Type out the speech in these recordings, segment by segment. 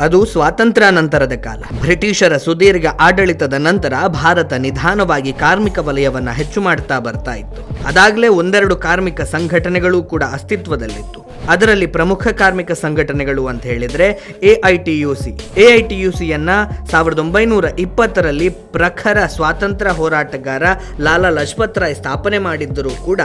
ಅದು ಸ್ವಾತಂತ್ರ್ಯ ನಂತರದ ಕಾಲ. ಬ್ರಿಟಿಷರ ಸುದೀರ್ಘ ಆಡಳಿತದ ನಂತರ ಭಾರತ ನಿಧಾನವಾಗಿ ಕಾರ್ಮಿಕ ವಲಯವನ್ನ ಹೆಚ್ಚು ಮಾಡ್ತಾ ಬರ್ತಾ ಇತ್ತು. ಅದಾಗಲೇ ಒಂದೆರಡು ಕಾರ್ಮಿಕ ಸಂಘಟನೆಗಳು ಕೂಡ ಅಸ್ತಿತ್ವದಲ್ಲಿತ್ತು. ಅದರಲ್ಲಿ ಪ್ರಮುಖ ಕಾರ್ಮಿಕ ಸಂಘಟನೆಗಳು ಅಂತ ಹೇಳಿದ್ರೆ A I T U C A I T U ಸಿಯನ್ನ ಸಾವಿರದ ಒಂಬೈನೂರ ಇಪ್ಪತ್ತರಲ್ಲಿ ಪ್ರಖರ ಸ್ವಾತಂತ್ರ್ಯ ಹೋರಾಟಗಾರ ಲಾಲಾ ಲಜಪತ್ ರಾಯ್ ಸ್ಥಾಪನೆ ಮಾಡಿದ್ದರೂ ಕೂಡ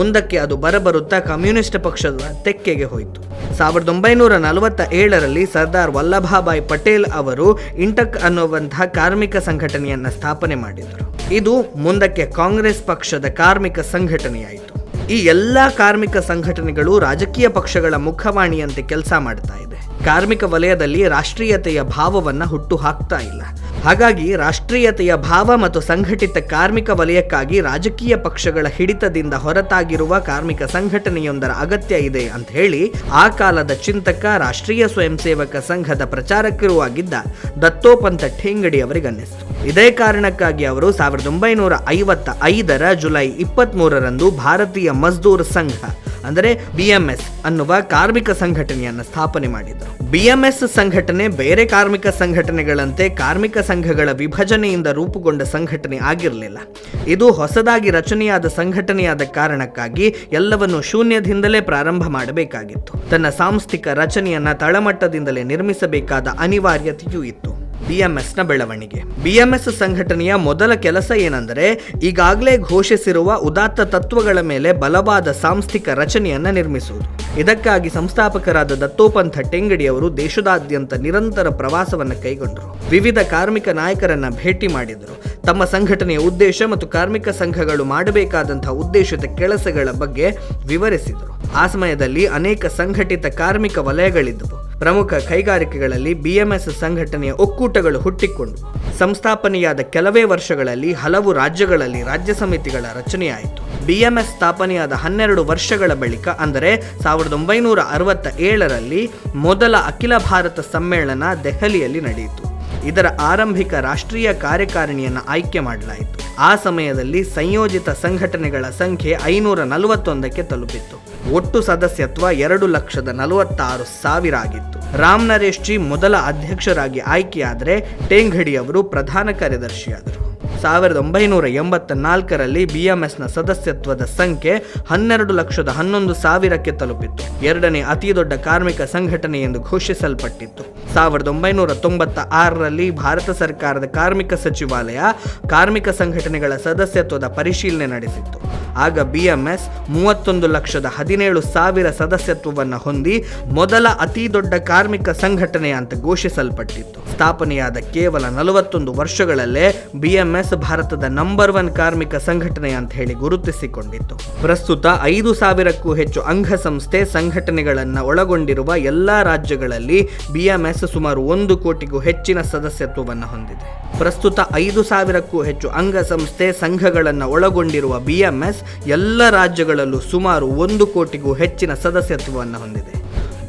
ಮುಂದಕ್ಕೆ ಅದು ಬರಬರುತ್ತಾ ಕಮ್ಯುನಿಸ್ಟ್ ಪಕ್ಷದ ತೆಕ್ಕೆಗೆ ಹೋಯಿತು. ಸಾವಿರದ ಒಂಬೈನೂರ ನಲವತ್ತ ಏಳರಲ್ಲಿ ಸರ್ದಾರ್ ವಲ್ಲಭಾಭಾಯ್ ಪಟೇಲ್ ಅವರು ಇಂಟಕ್ ಅನ್ನುವಂತಹ ಕಾರ್ಮಿಕ ಸಂಘಟನೆಯನ್ನ ಸ್ಥಾಪನೆ ಮಾಡಿದರು. ಇದು ಮುಂದಕ್ಕೆ ಕಾಂಗ್ರೆಸ್ ಪಕ್ಷದ ಕಾರ್ಮಿಕ ಸಂಘಟನೆಯಾಯಿತು. ಈ ಎಲ್ಲ ಕಾರ್ಮಿಕ ಸಂಘಟನೆಗಳು ರಾಜಕೀಯ ಪಕ್ಷಗಳ ಮುಖವಾಣಿಯಂತೆ ಕೆಲಸ ಮಾಡ್ತಾ ಇದೆ. ಕಾರ್ಮಿಕ ವಲಯದಲ್ಲಿ ರಾಷ್ಟ್ರೀಯತೆಯ ಭಾವವನ್ನ ಹುಟ್ಟು ಹಾಕ್ತಾ ಇಲ್ಲ. ಹಾಗಾಗಿ ರಾಷ್ಟ್ರೀಯತೆಯ ಭಾವ ಮತ್ತು ಸಂಘಟಿತ ಕಾರ್ಮಿಕ ವಲಯಕ್ಕಾಗಿ ರಾಜಕೀಯ ಪಕ್ಷಗಳ ಹಿಡಿತದಿಂದ ಹೊರತಾಗಿರುವ ಕಾರ್ಮಿಕ ಸಂಘಟನೆಯೊಂದರ ಅಗತ್ಯ ಇದೆ ಅಂತ ಹೇಳಿ ಆ ಕಾಲದ ಚಿಂತಕ ರಾಷ್ಟ್ರೀಯ ಸ್ವಯಂ ಸೇವಕ ಸಂಘದ ಪ್ರಚಾರಕರೂ ಆಗಿದ್ದ ದತ್ತೋಪಂತ ಠೇಂಗಡಿ ಅವರಿಗೆ ಅನ್ನಿಸ್ತು. ಇದೇ ಕಾರಣಕ್ಕಾಗಿ ಅವರು ಸಾವಿರದ ಒಂಬೈನೂರ ಐವತ್ತ ಐದರ ಜುಲೈ ಇಪ್ಪತ್ತ್ ಮೂರರಂದು ಭಾರತೀಯ ಮಜ್ದೂರ್ ಸಂಘ, ಅಂದರೆ ಬಿಎಂಎಸ್ ಅನ್ನುವ ಕಾರ್ಮಿಕ ಸಂಘಟನೆಯನ್ನು ಸ್ಥಾಪನೆ ಮಾಡಿದರು ಬಿಎಂಎಸ್ ಸಂಘಟನೆ ಬೇರೆ ಕಾರ್ಮಿಕ ಸಂಘಟನೆಗಳಂತೆ ಕಾರ್ಮಿಕ ಸಂಘಗಳ ವಿಭಜನೆಯಿಂದ ರೂಪುಗೊಂಡ ಸಂಘಟನೆ ಆಗಿರಲಿಲ್ಲ. ಇದು ಹೊಸದಾಗಿ ರಚನೆಯಾದ ಸಂಘಟನೆಯಾದ ಕಾರಣಕ್ಕಾಗಿ ಎಲ್ಲವನ್ನು ಶೂನ್ಯದಿಂದಲೇ ಪ್ರಾರಂಭ ಮಾಡಬೇಕಾಗಿತ್ತು. ತನ್ನ ಸಾಂಸ್ಥಿಕ ರಚನೆಯನ್ನು ತಳಮಟ್ಟದಿಂದಲೇ ನಿರ್ಮಿಸಬೇಕಾದ ಅನಿವಾರ್ಯತೆಯೂ ಇತ್ತು. ಬಿಎಂಎಸ್ನ ಬೆಳವಣಿಗೆ. ಬಿಎಂಎಸ್ ಸಂಘಟನೆಯ ಮೊದಲ ಕೆಲಸ ಏನೆಂದರೆ, ಈಗಾಗಲೇ ಘೋಷಿಸಿರುವ ಉದಾತ್ತ ತತ್ವಗಳ ಮೇಲೆ ಬಲವಾದ ಸಾಂಸ್ಥಿಕ ರಚನೆಯನ್ನು ನಿರ್ಮಿಸುವುದು. ಇದಕ್ಕಾಗಿ ಸಂಸ್ಥಾಪಕರಾದ ದತ್ತೋಪಂಥ ಟೆಂಗಡಿ ಅವರು ದೇಶದಾದ್ಯಂತ ನಿರಂತರ ಪ್ರವಾಸವನ್ನು ಕೈಗೊಂಡರು. ವಿವಿಧ ಕಾರ್ಮಿಕ ನಾಯಕರನ್ನ ಭೇಟಿ ಮಾಡಿದರು. ತಮ್ಮ ಸಂಘಟನೆಯ ಉದ್ದೇಶ ಮತ್ತು ಕಾರ್ಮಿಕ ಸಂಘಗಳು ಮಾಡಬೇಕಾದಂತಹ ಉದ್ದೇಶದ ಕೆಲಸಗಳ ಬಗ್ಗೆ ವಿವರಿಸಿದರು. ಆ ಸಮಯದಲ್ಲಿ ಅನೇಕ ಸಂಘಟಿತ ಕಾರ್ಮಿಕ ವಲಯಗಳಿದ್ದವು. ಪ್ರಮುಖ ಕೈಗಾರಿಕೆಗಳಲ್ಲಿ ಬಿಎಂಎಸ್ ಸಂಘಟನೆಯ ಒಕ್ಕೂಟಗಳು ಹುಟ್ಟಿಕೊಂಡು ಸಂಸ್ಥಾಪನೆಯಾದ ಕೆಲವೇ ವರ್ಷಗಳಲ್ಲಿ ಹಲವು ರಾಜ್ಯಗಳಲ್ಲಿ ರಾಜ್ಯ ಸಮಿತಿಗಳ ರಚನೆಯಾಯಿತು. ಬಿಎಂಎಸ್ ಸ್ಥಾಪನೆಯಾದ ಹನ್ನೆರಡು ವರ್ಷಗಳ ಬಳಿಕ ಅಂದರೆ ಸಾವಿರದ ಒಂಬೈನೂರ ಅರವತ್ತ ಏಳರಲ್ಲಿ ಮೊದಲ ಅಖಿಲ ಭಾರತ ಸಮ್ಮೇಳನ ದೆಹಲಿಯಲ್ಲಿ ನಡೆಯಿತು. ಇದರ ಆರಂಭಿಕ ರಾಷ್ಟ್ರೀಯ ಕಾರ್ಯಕಾರಿಣಿಯನ್ನು ಆಯ್ಕೆ ಮಾಡಲಾಯಿತು. ಆ ಸಮಯದಲ್ಲಿ ಸಂಯೋಜಿತ ಸಂಘಟನೆಗಳ ಸಂಖ್ಯೆ ಐನೂರ ನಲವತ್ತೊಂದಕ್ಕೆ ತಲುಪಿತ್ತು. ಒಟ್ಟು ಸದಸ್ಯತ್ವ ಎರಡು ಲಕ್ಷದ ನಲವತ್ತಾರು ಸಾವಿರ ಆಗಿತ್ತು. ರಾಮ್ ನರೇಶ್ ಜಿ ಮೊದಲ ಅಧ್ಯಕ್ಷರಾಗಿ ಆಯ್ಕೆಯಾದರೆ ಟೇಂಗಡಿ ಅವರು ಪ್ರಧಾನ ಕಾರ್ಯದರ್ಶಿಯಾದರು. ಸಾವಿರದ ಒಂಬೈನೂರ ಎಂಬತ್ತ ನಾಲ್ಕರಲ್ಲಿ ಬಿಎಂಎಸ್ನ ಸದಸ್ಯತ್ವದ ಸಂಖ್ಯೆ ಹನ್ನೆರಡು ಲಕ್ಷದ ಹನ್ನೊಂದು ಸಾವಿರಕ್ಕೆ ತಲುಪಿತ್ತು. ಎರಡನೇ ಅತಿ ದೊಡ್ಡ ಕಾರ್ಮಿಕ ಸಂಘಟನೆ ಎಂದು ಘೋಷಿಸಲ್ಪಟ್ಟಿತ್ತು. ಸಾವಿರದ ಒಂಬೈನೂರ ತೊಂಬತ್ತ ಆರರಲ್ಲಿ ಭಾರತ ಸರ್ಕಾರದ ಕಾರ್ಮಿಕ ಸಚಿವಾಲಯ ಕಾರ್ಮಿಕ ಸಂಘಟನೆಗಳ ಸದಸ್ಯತ್ವದ ಪರಿಶೀಲನೆ ನಡೆಸಿತ್ತು. ಆಗ ಬಿಎಂಎಸ್ ಮೂವತ್ತೊಂದು ಲಕ್ಷದ ಹದಿನೇಳು ಸಾವಿರ ಸದಸ್ಯತ್ವವನ್ನು ಹೊಂದಿ ಮೊದಲ ಅತಿ ದೊಡ್ಡ ಕಾರ್ಮಿಕ ಸಂಘಟನೆ ಅಂತ ಘೋಷಿಸಲ್ಪಟ್ಟಿತ್ತು. ಸ್ಥಾಪನೆಯಾದ ಕೇವಲ ನಲವತ್ತೊಂದು ವರ್ಷಗಳಲ್ಲೇ ಬಿಎಂಎಸ್ ಭಾರತದ ನಂಬರ್ ಒನ್ ಕಾರ್ಮಿಕ ಸಂಘಟನೆ ಅಂತ ಹೇಳಿ ಗುರುತಿಸಿಕೊಂಡಿತ್ತು. ಪ್ರಸ್ತುತ ಐದು ಸಾವಿರಕ್ಕೂ ಹೆಚ್ಚು ಅಂಗಸಂಸ್ಥೆ ಸಂಘಟನೆಗಳನ್ನು ಒಳಗೊಂಡಿರುವ ಎಲ್ಲಾ ರಾಜ್ಯಗಳಲ್ಲಿ ಬಿಎಂಎಸ್ ಸುಮಾರು ಒಂದು ಕೋಟಿಗೂ ಹೆಚ್ಚಿನ ಸದಸ್ಯತ್ವವನ್ನು ಹೊಂದಿದೆ. ಪ್ರಸ್ತುತ ಐದು ಸಾವಿರಕ್ಕೂ ಹೆಚ್ಚು ಅಂಗಸಂಸ್ಥೆ ಸಂಘಗಳನ್ನು ಒಳಗೊಂಡಿರುವ ಬಿಎಂಎಸ್ ಎಲ್ಲ ರಾಜ್ಯಗಳಲ್ಲೂ ಸುಮಾರು ಒಂದು ಕೋಟಿಗೂ ಹೆಚ್ಚಿನ ಸದಸ್ಯತ್ವವನ್ನು ಹೊಂದಿದೆ.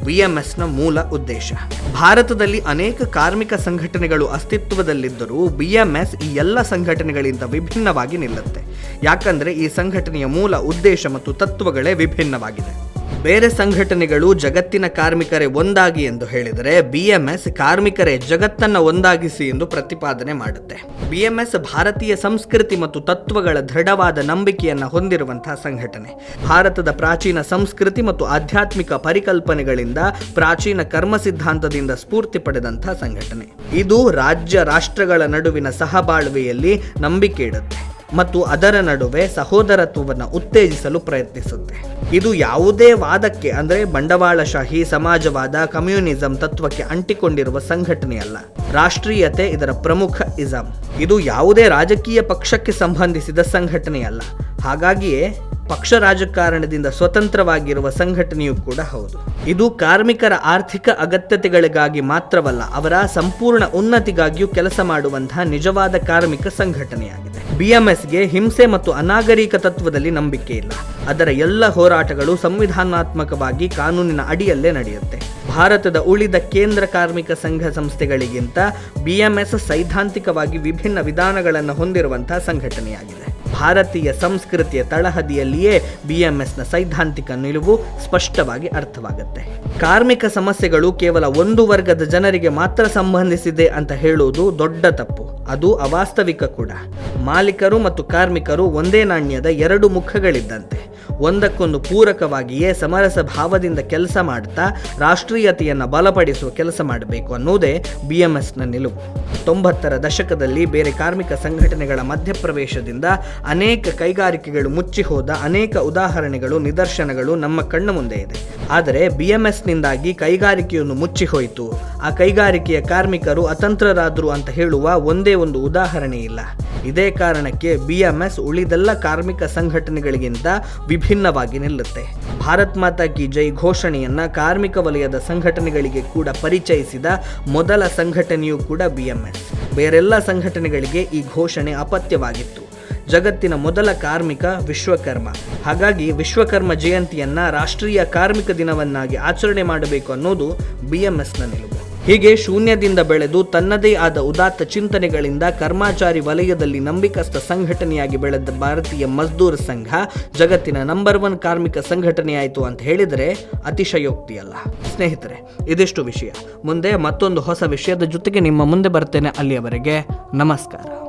ಬಿಎಂಎಸ್ನ ಮೂಲ ಉದ್ದೇಶ. ಭಾರತದಲ್ಲಿ ಅನೇಕ ಕಾರ್ಮಿಕ ಸಂಘಟನೆಗಳು ಅಸ್ತಿತ್ವದಲ್ಲಿದ್ದರೂ ಬಿಎಂಎಸ್ ಈ ಎಲ್ಲ ಸಂಘಟನೆಗಳಿಂದ ವಿಭಿನ್ನವಾಗಿ ನಿಲ್ಲುತ್ತೆ. ಯಾಕಂದರೆ ಈ ಸಂಘಟನೆಯ ಮೂಲ ಉದ್ದೇಶ ಮತ್ತು ತತ್ವಗಳೇ ವಿಭಿನ್ನವಾಗಿದೆ. ಬೇರೆ ಸಂಘಟನೆಗಳು ಜಗತ್ತಿನ ಕಾರ್ಮಿಕರೇ ಒಂದಾಗಿ ಎಂದು ಹೇಳಿದರೆ ಬಿಎಂಎಸ್ ಕಾರ್ಮಿಕರೇ ಜಗತ್ತನ್ನ ಒಂದಾಗಿಸಿ ಎಂದು ಪ್ರತಿಪಾದನೆ ಮಾಡುತ್ತೆ. ಬಿಎಂಎಸ್ ಭಾರತೀಯ ಸಂಸ್ಕೃತಿ ಮತ್ತು ತತ್ವಗಳ ದೃಢವಾದ ನಂಬಿಕೆಯನ್ನ ಹೊಂದಿರುವಂತಹ ಸಂಘಟನೆ. ಭಾರತದ ಪ್ರಾಚೀನ ಸಂಸ್ಕೃತಿ ಮತ್ತು ಆಧ್ಯಾತ್ಮಿಕ ಪರಿಕಲ್ಪನೆಗಳಿಂದ ಪ್ರಾಚೀನ ಕರ್ಮ ಸಿದ್ಧಾಂತದಿಂದ ಸ್ಫೂರ್ತಿ ಪಡೆದಂತಹ ಸಂಘಟನೆ. ಇದು ರಾಜ್ಯ ರಾಷ್ಟ್ರಗಳ ನಡುವಿನ ಸಹಬಾಳ್ವೆಯಲ್ಲಿ ನಂಬಿಕೆ ಇಡುತ್ತೆ. ಮತ್ತು ಅದರ ನಡುವೆ ಸಹೋದರತ್ವವನ್ನು ಉತ್ತೇಜಿಸಲು ಪ್ರಯತ್ನಿಸುತ್ತೆ. ಇದು ಯಾವುದೇ ವಾದಕ್ಕೆ ಅಂದರೆ ಬಂಡವಾಳಶಾಹಿ, ಸಮಾಜವಾದ, ಕಮ್ಯುನಿಸಂ ತತ್ವಕ್ಕೆ ಅಂಟಿಕೊಂಡಿರುವ ಸಂಘಟನೆಯಲ್ಲ. ರಾಷ್ಟ್ರೀಯತೆ ಇದರ ಪ್ರಮುಖ ಇಸಂ. ಇದು ಯಾವುದೇ ರಾಜಕೀಯ ಪಕ್ಷಕ್ಕೆ ಸಂಬಂಧಿಸಿದ ಸಂಘಟನೆಯಲ್ಲ. ಹಾಗಾಗಿಯೇ ಪಕ್ಷ ರಾಜಕಾರಣದಿಂದ ಸ್ವತಂತ್ರವಾಗಿರುವ ಸಂಘಟನೆಯೂ ಕೂಡ ಹೌದು. ಇದು ಕಾರ್ಮಿಕರ ಆರ್ಥಿಕ ಅಗತ್ಯತೆಗಳಿಗಾಗಿ ಮಾತ್ರವಲ್ಲ, ಅವರ ಸಂಪೂರ್ಣ ಉನ್ನತಿಗಾಗಿಯೂ ಕೆಲಸ ಮಾಡುವಂತಹ ನಿಜವಾದ ಕಾರ್ಮಿಕ ಸಂಘಟನೆಯಾಗಿದೆ. ಬಿಎಂಎಸ್ಗೆ ಹಿಂಸೆ ಮತ್ತು ಅನಾಗರಿಕ ತತ್ವದಲ್ಲಿ ನಂಬಿಕೆ ಇಲ್ಲ. ಅದರ ಎಲ್ಲ ಹೋರಾಟಗಳು ಸಂವಿಧಾನಾತ್ಮಕವಾಗಿ ಕಾನೂನಿನ ಅಡಿಯಲ್ಲೇ ನಡೆಯುತ್ತೆ. ಭಾರತದ ಉಳಿದ ಕೇಂದ್ರ ಕಾರ್ಮಿಕ ಸಂಘ ಸಂಸ್ಥೆಗಳಿಗಿಂತ ಬಿಎಂಎಸ್ ಸೈದ್ಧಾಂತಿಕವಾಗಿ ವಿಭಿನ್ನ ವಿಧಾನಗಳನ್ನು ಹೊಂದಿರುವಂತಹ ಸಂಘಟನೆಯಾಗಿದೆ. ಭಾರತೀಯ ಸಂಸ್ಕೃತಿಯ ತಳಹದಿಯಲ್ಲಿಯೇ ಬಿಎಂಎಸ್ನ ಸೈದ್ಧಾಂತಿಕ ನಿಲುವು ಸ್ಪಷ್ಟವಾಗಿ ಅರ್ಥವಾಗುತ್ತೆ. ಕಾರ್ಮಿಕ ಸಮಸ್ಯೆಗಳು ಕೇವಲ ಒಂದು ವರ್ಗದ ಜನರಿಗೆ ಮಾತ್ರ ಸಂಬಂಧಿಸಿದೆ ಅಂತ ಹೇಳುವುದು ದೊಡ್ಡ ತಪ್ಪು. ಅದು ಅವಾಸ್ತವಿಕ ಕೂಡ. ಮಾಲೀಕರು ಮತ್ತು ಕಾರ್ಮಿಕರು ಒಂದೇ ನಾಣ್ಯದ ಎರಡು ಮುಖಗಳಿದ್ದಂತೆ. ಒಂದಕ್ಕೊಂದು ಪೂರಕವಾಗಿಯೇ ಸಮರಸ ಭಾವದಿಂದ ಕೆಲಸ ಮಾಡ್ತಾ ರಾಷ್ಟ್ರೀಯತೆಯನ್ನು ಬಲಪಡಿಸುವ ಕೆಲಸ ಮಾಡಬೇಕು ಅನ್ನೋದೇ ಬಿ ಎಂ ಎಸ್ನ ನಿಲುವು. ತೊಂಬತ್ತರ ದಶಕದಲ್ಲಿ ಬೇರೆ ಕಾರ್ಮಿಕ ಸಂಘಟನೆಗಳ ಮಧ್ಯಪ್ರವೇಶದಿಂದ ಅನೇಕ ಕೈಗಾರಿಕೆಗಳು ಮುಚ್ಚಿ ಹೋದ, ಅನೇಕ ಉದಾಹರಣೆಗಳು, ನಿದರ್ಶನಗಳು ನಮ್ಮ ಕಣ್ಣ ಮುಂದೆ ಇದೆ. ಆದರೆ ಬಿ ಎಂ ಎಸ್ನಿಂದಾಗಿ ಕೈಗಾರಿಕೆಯನ್ನು ಮುಚ್ಚಿ ಹೋಯಿತು. ಆ ಕೈಗಾರಿಕೆಯ ಕಾರ್ಮಿಕರು ಅತಂತ್ರರಾದರು ಅಂತ ಹೇಳುವ ಒಂದೇ ಒಂದು ಉದಾಹರಣೆ ಇಲ್ಲ. ಇದೇ ಕಾರಣಕ್ಕೆ ಬಿ ಎಂ ಎಸ್ ಉಳಿದೆಲ್ಲ ಕಾರ್ಮಿಕ ಸಂಘಟನೆಗಳಿಗಿಂತ ವಿಭಿನ್ನವಾಗಿ ನಿಲ್ಲುತ್ತೆ. ಭಾರತ್ ಮಾತಾ ಕಿ ಜೈ ಘೋಷಣೆಯನ್ನು ಕಾರ್ಮಿಕ ವಲಯದ ಸಂಘಟನೆಗಳಿಗೆ ಕೂಡ ಪರಿಚಯಿಸಿದ ಮೊದಲ ಸಂಘಟನೆಯೂ ಕೂಡ ಬಿಎಂಎಸ್ ಬೇರೆಲ್ಲ ಸಂಘಟನೆಗಳಿಗೆ ಈ ಘೋಷಣೆ ಅಪತ್ಯವಾಗಿತ್ತು. ಜಗತ್ತಿನ ಮೊದಲ ಕಾರ್ಮಿಕ ವಿಶ್ವಕರ್ಮ. ಹಾಗಾಗಿ ವಿಶ್ವಕರ್ಮ ಜಯಂತಿಯನ್ನ ರಾಷ್ಟ್ರೀಯ ಕಾರ್ಮಿಕ ದಿನವನ್ನಾಗಿ ಆಚರಣೆ ಮಾಡಬೇಕು ಅನ್ನೋದು ಬಿಎಂಎಸ್ನ ನಿಲುವು. ಹೀಗೆ ಶೂನ್ಯದಿಂದ ಬೆಳೆದು ತನ್ನದೇ ಆದ ಉದಾತ್ತ ಚಿಂತನೆಗಳಿಂದ ಕರ್ಮಾಚಾರಿ ವಲಯದಲ್ಲಿ ನಂಬಿಕಸ್ಥ ಸಂಘಟನೆಯಾಗಿ ಬೆಳೆದ ಭಾರತೀಯ ಮಜ್ದೂರ್ ಸಂಘ ಜಗತ್ತಿನ ನಂಬರ್ ಒನ್ ಕಾರ್ಮಿಕ ಸಂಘಟನೆಯಾಯಿತು ಅಂತ ಹೇಳಿದರೆ ಅತಿಶಯೋಕ್ತಿಯಲ್ಲ. ಸ್ನೇಹಿತರೆ, ಇದಿಷ್ಟು ವಿಷಯ. ಮುಂದೆ ಮತ್ತೊಂದು ಹೊಸ ವಿಷಯದ ಜೊತೆಗೆ ನಿಮ್ಮ ಮುಂದೆ ಬರ್ತೇನೆ ಅಲ್ಲಿಯವರೆಗೆ. ನಮಸ್ಕಾರ.